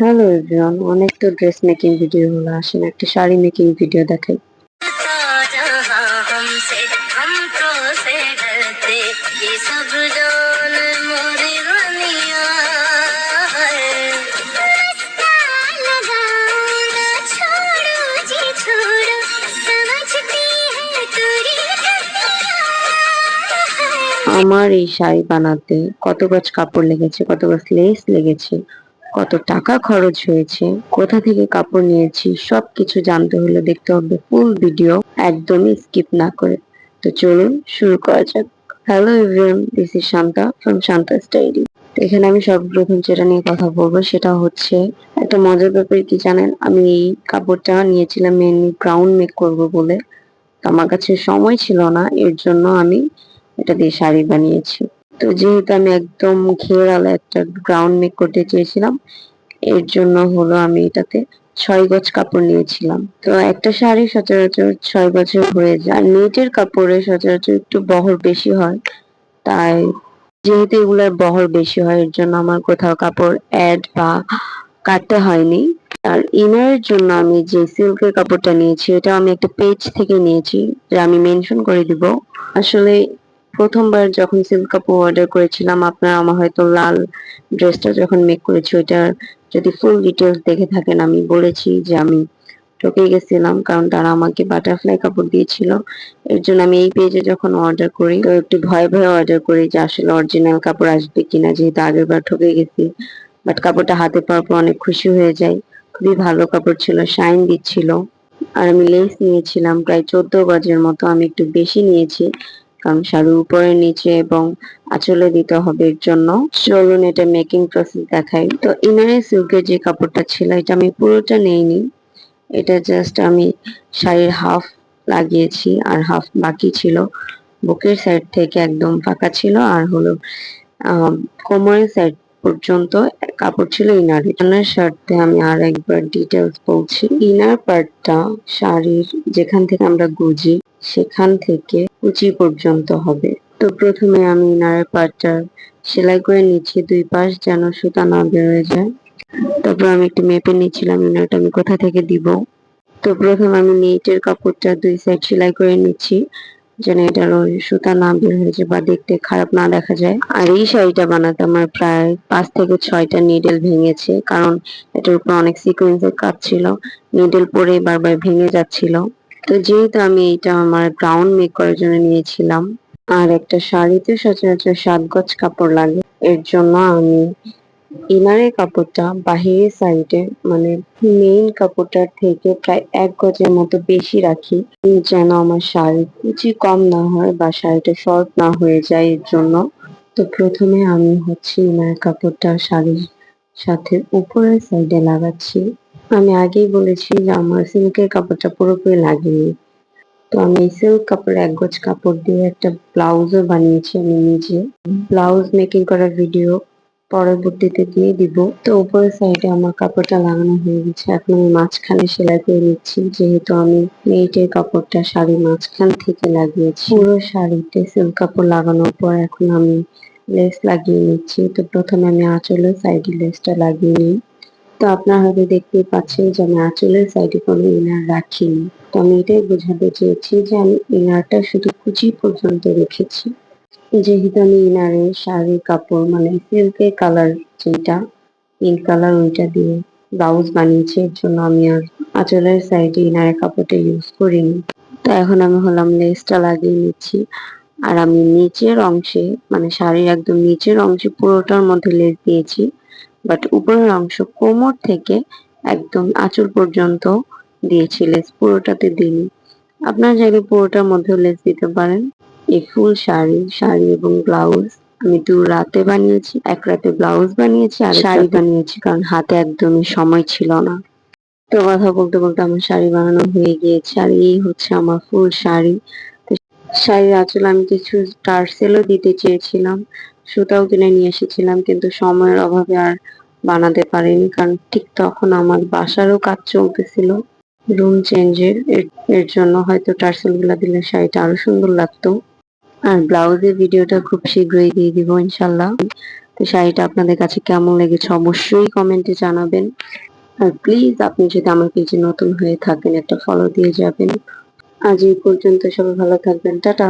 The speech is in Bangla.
হ্যালো এভরিওয়ান অনেক তো ড্রেস মেকিং ভিডিও হলো আসেন একটা শাড়ি মেকিং ভিডিও দেখাই। আমার এই শাড়ি বানাতে কত গাছ কাপড় লেগেছে, কত গাছ লেস লেগেছে। কত টাকা খরচ হয়েছে, কোথা থেকে কাপড় নিয়েছি, সবকিছু জানতে হলে দেখতে হবে ফুল ভিডিও একদমই স্কিপ না করে। তো চলুন শুরু করা যাক। Hello everyone this is Shanta from Shanta Styley এখানে আমি সর্বপ্রথম যেটা নিয়ে কথা বলব, সেটা হচ্ছে একটা মজার ব্যাপার কি জানেন? আমি এই কাপড়টা নিয়েছিলাম মেনলি গ্রাউন্ড মেক করব বলে। তো আমার কাছে সময় ছিল না, এর জন্য আমি এটা দিয়ে শাড়ি বানিয়েছি। তো যেহেতু আমি একদম ঘেরালা একটা গ্রাউন্ড মেক করতে চেয়েছিলাম, এর জন্য হলো আমি এটাতে ছয় গজ কাপড় নিয়েছিলাম। তো একটা শাড়ি সচরাচর ছয় গজের হয়ে যায়। নেটের কাপড়ে সচরাচর একটু বহর বেশি হয়। তাই যেহেতু এগুলার বহর বেশি হয়, এর জন্য আমার কোথাও কাপড় অ্যাড বা কাটতে হয়নি। আর ইনারের জন্য আমি যে সিল্কের কাপড়টা নিয়েছি এটা আমি একটা পেজ থেকে নিয়েছি, যা আমি মেনশন করে দিব। আসলে প্রথমবার যখন সিল্ক কাপড় অর্ডার করেছিলাম, আপনারা আমার হয়তো লাল ড্রেসটা যখন মেক করেছি ওইটার যদি ফুল ডিটেলস দেখে থাকেন, আমি বলেছি যে আমি ঠকে গেছিলাম, কারণ তারা আমাকে বাটারফ্লাই কাপড় দিয়েছিল। এর জন্য আমি এই পেজে যখন অর্ডার করি, তো একটু ভয়ে ভয়ে অর্ডার করি যে আসলে অরিজিনাল কাপড় আসবে কিনা, যেহেতু আগের বার ঠকে গেছি। বাট কাপড়টা হাতে পাওয়ার পর অনেক খুশি হয়ে যাই। খুবই ভালো কাপড় ছিল শাইন দিচ্ছিল। আর আমি লেস নিয়েছিলাম, প্রায় চোদ্দ গজের মতো, আমি একটু বেশি নিয়েছি। কারণ শাড়ির উপরে, নিচে এবং আঁচলে দিতে হবে এর জন্য। চলুন এটা মেকিং প্রসেস দেখাই। তো ইনারে সিল্কের যে কাপড়টা ছিল, এটা আমি পুরোটা নেইনি। এটা জাস্ট আমি শাড়ির হাফ লাগিয়েছি আর হাফ বাকি ছিল। বুকের সাইড থেকে একদম ফাঁকা ছিল আর হলো কোমরের সাইড পর্যন্ত কাপড় ছিল ইনার। ইনার শার্টে আমি আর একবার ডিটেলস বলছি। ইনার পার্টটা, শাড়ির যেখান থেকে আমরা গুজি, সেখান থেকে কুচি পর্যন্ত হবে। তো প্রথমে আমি ইনারের পার্টটা সেলাই করে নিচ্ছি, দুই পাশ যেন সুতা না বেরোয় যায়। তারপর আমি একটু মেপে নিচ্ছিলাম ইনারটা আমি কোথা থেকে দিব। তো প্রথমে আমি নেটের কাপড়টা দুই সাইড সেলাই করে নিচ্ছি। যেন এটার ওই সুতা না বের হয়ে যায় বা দেখতে খারাপ না দেখা যায়। আর এই শাড়িটা বানাতে আমার প্রায় পাঁচ থেকে ছয়টা নিডেল ভেঙেছে, কারণ এটার উপর অনেক সিকোয়েন্সের কাজ ছিল। নিডেল পরে বারবার ভেঙে যাচ্ছিল। তো যেহেতু আমি এটা আমার গ্রাউন্ড মেক করার জন্য নিয়েছিলাম, আর একটা শাড়িতে সচরাচর সাত গজ কাপড় লাগে, এর জন্য আমি ইনারের কাপড়টা বাহিরের সাইডে মানে মেইন কাপড়টার থেকে প্রায় এক গজের মতো বেশি রাখি। যেন আমার শাড়ি কুচি কম না হয় বা শাড়িটা শর্ট না হয়ে যায় এর জন্য। তো প্রথমে আমি হচ্ছে ইনারের কাপড়টা শাড়ির সাথে উপরের সাইডে লাগাচ্ছি। আমি আগেই বলেছি যে আমার সিল্কের কাপড়টা পুরোপুরি লাগেনি। তো আমি সিল্ক কাপড় এক গজ কাপড় দিয়ে একটা ব্লাউজও বানিয়েছি আমি নিজে। ব্লাউজ মেকিং করার ভিডিও পরবর্তীতে দিয়ে দিব। তো উপরের সাইডে আমার কাপড়টা লাগানো হয়ে গেছে। এখন আমি মাঝখানে সেলাই করে নিচ্ছি। যেহেতু আমি মেয়েটের কাপড়টা শাড়ির মাঝখান থেকে লাগিয়েছি। পুরো শাড়িতে সিল্ক কাপড় লাগানোর পর এখন আমি লেস লাগিয়ে নিচ্ছি। তো প্রথমে আমি আঁচলের সাইডে লেসটা লাগিয়ে নিই। তো আপনারা হয়তো দেখতেই পাচ্ছেন যে আমি আঁচলের সাইডে কোনো ইনার রাখিনি। তো আমি এটাই বোঝাতে চেয়েছি যে আমি ইনারটা শুধু কুচি পর্যন্ত রেখেছি। যেহেতু আমি ইনারে শাড়ির কাপড় মানে সিল্কের কালার যেটা পিঙ্ক কালার ওইটা দিয়ে ব্লাউজ বানিয়েছি, এর জন্য আমি আর আঁচলের সাইডে ইনারের কাপড়টা ইউজ করিনি। তো এখন আমি হলাম লেসটা লাগিয়ে নিচ্ছি। আর আমি নিচের অংশে মানে শাড়ির একদম নিচের অংশে পুরোটার মধ্যে লেস দিয়েছি। বাট উপরের অংশ কোমর থেকে একদম আঁচল পর্যন্ত দিয়েছি লেস পুরোটাতে দিইনি। আপনারা চাইলে পুরোটার মধ্যেও লেস দিতে পারেন। এই ফুল শাড়ি শাড়ি এবং ব্লাউজ আমি দু রাতে বানিয়েছি এক রাতে ব্লাউজ বানিয়েছি আর শাড়ি বানিয়েছি কারণ হাতে একদমই সময় ছিল না। তো কথা বলতে বলতে আমার শাড়ি বানানো হয়ে গিয়েছে আর এই হচ্ছে আমার ফুল শাড়ি। শাড়ির আঁচল আমি কিছু টার্সেলও দিতে চেয়েছিলাম সুতাও কিনে নিয়ে এসেছিলাম কিন্তু সময়ের অভাবে আর বানাতে পারিনি কারণ ঠিক তখন আমার বাসারও কাজ চলতেছিল রুম চেঞ্জের। এর জন্য হয়তো টার্সেলগুলা দিলে শাড়িটা আরও সুন্দর লাগতো। আর ব্লাউজের ভিডিওটা খুব শীঘ্রই দিয়ে দিব ইনশাল্লাহ তো শাড়িটা আপনাদের কাছে কেমন লেগেছে অবশ্যই কমেন্টে জানাবেন। আর প্লিজ আপনি যদি আমার পেজে নতুন হয়ে থাকেন, একটা ফলো দিয়ে যাবেন। আজ এই পর্যন্ত সবাই ভালো থাকবেন, টাটা।